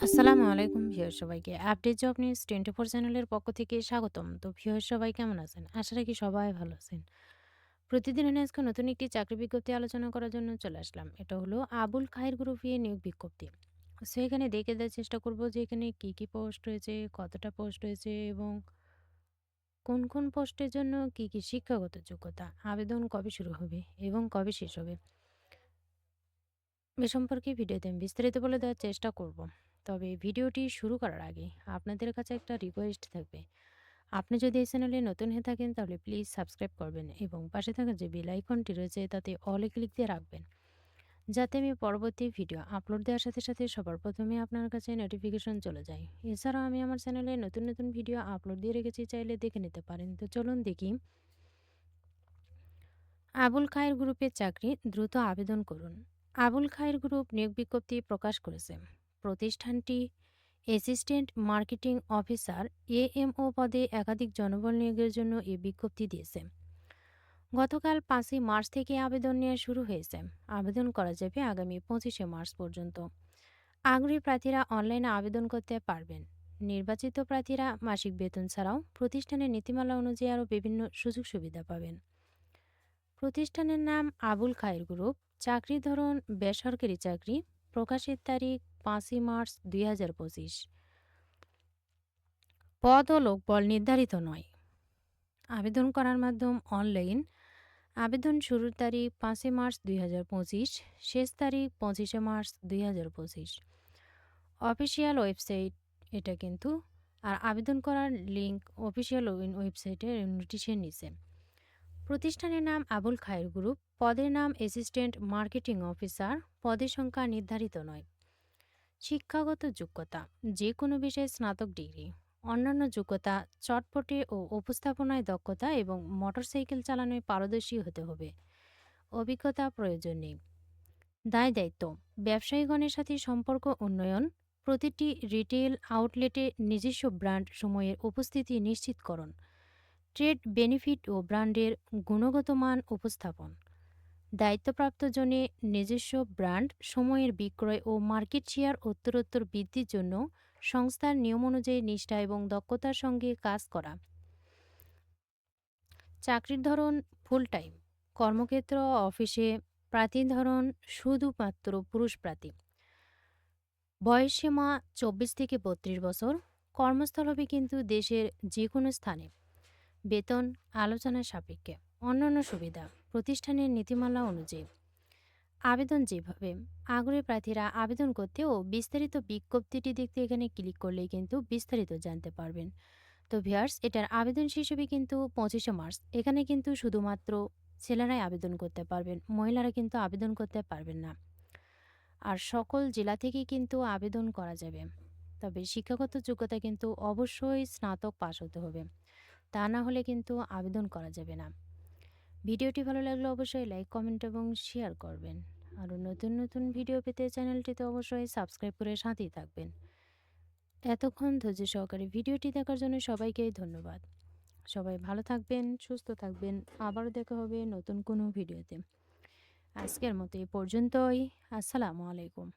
আসসালামু আলাইকুম ভিউয়ার সবাইকে। Update job news twenty four চ্যানেলের পক্ষ থেকে স্বাগতম। তো ভিউয়ার সবাই কেমন আছেন? আশা রাখি সবাই ভালো আছেন। প্রতিদিনের আজকে নতুন একটি চাকরি বিজ্ঞপ্তি আলোচনা করার জন্য চলে আসলাম। এটা হলো আবুল খায়ের গ্রুপ গ্রুপে নিয়োগ বিজ্ঞপ্তি। সো এখানে দেখে দেওয়ার চেষ্টা করব যে এখানে কি কি পোস্ট রয়েছে, কতটা পোস্ট রয়েছে এবং কোন কোন পোস্টের জন্য কি কি শিক্ষাগত যোগ্যতা, আবেদন কবে শুরু হবে এবং কবে শেষ হবে। এ সম্পর্কে ভিডিওতে আমি বিস্তারিত বলে দেওয়ার চেষ্টা করব। তবে ভিডিওটি শুরু করার আগে আপনাদের কাছে একটা রিকোয়েস্ট থাকবে। আপনি যদি এই চ্যানেলে নতুন হয়ে থাকেন তাহলে প্লিজ সাবস্ক্রাইব করবেন এবং পাশে থাকা যে বেল আইকনটি রয়েছে তাতে অলে ক্লিক দিয়ে রাখবেন। যাতে আমি পরবর্তী ভিডিও আপলোড দেওয়ার সাথে সাথে সবার প্রথমে আপনার কাছে নোটিফিকেশন চলে যায়। এছাড়াও আমি আমার চ্যানেলে নতুন নতুন ভিডিও আপলোড দিয়ে রেখেছি, চাইলে দেখে নিতে পারেন। তো চলুন দেখি। আবুল খায়ের গ্রুপের চাকরি দ্রুত আবেদন করুন। আবুল খায়ের গ্রুপ নিয়োগ বিজ্ঞপ্তি প্রকাশ করেছে। প্রতিষ্ঠানটি অ্যাসিস্ট্যান্ট মার্কেটিং অফিসার এএমও পদে একাধিক জনবল নিয়োগের জন্য এ বিজ্ঞপ্তি দিয়েছে। গতকাল পাঁচই মার্চ থেকে আবেদন নেওয়া শুরু হয়েছে। আবেদন করা যাবে আগামী পঁচিশে মার্চ পর্যন্ত। আগ্রহী প্রার্থীরা অনলাইনে আবেদন করতে পারবেন। নির্বাচিত প্রার্থীরা মাসিক বেতন ছাড়াও প্রতিষ্ঠানের নীতিমালা অনুযায়ী আরও বিভিন্ন সুযোগ সুবিধা পাবেন। প্রতিষ্ঠানের নাম আবুল খায়ের গ্রুপ, চাকরির ধরন, বেসরকারি চাকরি, প্রকাশের তারিখ পাঁচই মার্চ দুই হাজার পঁচিশ। পদ ও লোকবল নির্ধারিত নয়। আবেদন করার মাধ্যম অনলাইন। আবেদন শুরুর তারিখ পাঁচই মার্চ দুই হাজার পঁচিশ, শেষ তারিখ পঁচিশে মার্চ দুই হাজার পঁচিশ। অফিসিয়াল ওয়েবসাইট এটা কিন্তু, আর আবেদন করার লিঙ্ক অফিসিয়াল ওয়েবসাইটের নোটিশের নিচে। প্রতিষ্ঠানের নাম আবুল খায়ের গ্রুপ, পদের নাম অ্যাসিস্ট্যান্ট মার্কেটিং অফিসার, পদের সংখ্যা নির্ধারিত নয়। শিক্ষাগত যোগ্যতা যে কোনো বিষয়ে স্নাতক ডিগ্রি, অন্যান্য যোগ্যতা, চটপটে ও উপস্থাপনায় দক্ষতা এবং মোটরসাইকেল চালানোয় পারদর্শী হতে হবে। অভিজ্ঞতা প্রয়োজন নেই দায় দায়িত্ব, ব্যবসায়ীগণের সাথে সম্পর্ক উন্নয়ন, প্রতিটি রিটেল আউটলেটে নিজস্ব ব্র্যান্ড সময়ের উপস্থিতি নিশ্চিতকরণ, ট্রেড বেনিফিট ও ব্র্যান্ডের গুণগত মান উপস্থাপন। দায়িত্বপ্রাপ্ত জনে নিজস্ব ব্র্যান্ড, সময়ের বিক্রয় ও মার্কেট শেয়ার উত্তরোত্তর বৃদ্ধির জন্য সংস্থার নিয়ম অনুযায়ী নিষ্ঠা এবং দক্ষতার সঙ্গে কাজ করা। চাকরির ধরন ফুল টাইম কর্মক্ষেত্র, অফিসে প্রার্থীর ধরন শুধুমাত্র পুরুষ প্রার্থী। বয়সসীমা চব্বিশ থেকে বত্রিশ বছর, কর্মস্থল হবে কিন্তু দেশের যে কোনো স্থানে। বেতন আলোচনার সাপেক্ষে অন্যান্য সুবিধা। প্রতিষ্ঠানের নীতিমালা অনুযায়ী। আবেদন যেভাবে, আগ্রহী প্রার্থীরা আবেদন করতে ও বিস্তারিত বিজ্ঞপ্তিটি দেখতে এখানে ক্লিক করলেই কিন্তু বিস্তারিত জানতে পারবেন। তো ভিয়ার্স এটার আবেদন হবে কিন্তু পঁচিশে মার্চ। এখানে কিন্তু শুধুমাত্র ছেলেরাই আবেদন করতে পারবেন, মহিলারা কিন্তু আবেদন করতে পারবেন না। আর সকল জেলা থেকেই কিন্তু আবেদন করা যাবে। তবে শিক্ষাগত যোগ্যতা কিন্তু অবশ্যই স্নাতক পাশ হতে হবে। তা না হলে কিন্তু আবেদন করা যাবে না। ভিডিওটি ভালো লাগলে অবশ্যই লাইক, কমেন্ট এবং শেয়ার করবেন। আরও নতুন নতুন ভিডিও পেতে চ্যানেলটিতে অবশ্যই সাবস্ক্রাইব করে সাথেই থাকবেন। এতক্ষণ ধৈর্য সহকারে ভিডিওটি দেখার জন্য সবাইকে ধন্যবাদ। সবাই ভালো থাকবেন, সুস্থ থাকবেন। আবারও দেখা হবে নতুন কোনো ভিডিওতে। আজকের মতো এই পর্যন্তই। আসসালামু আলাইকুম।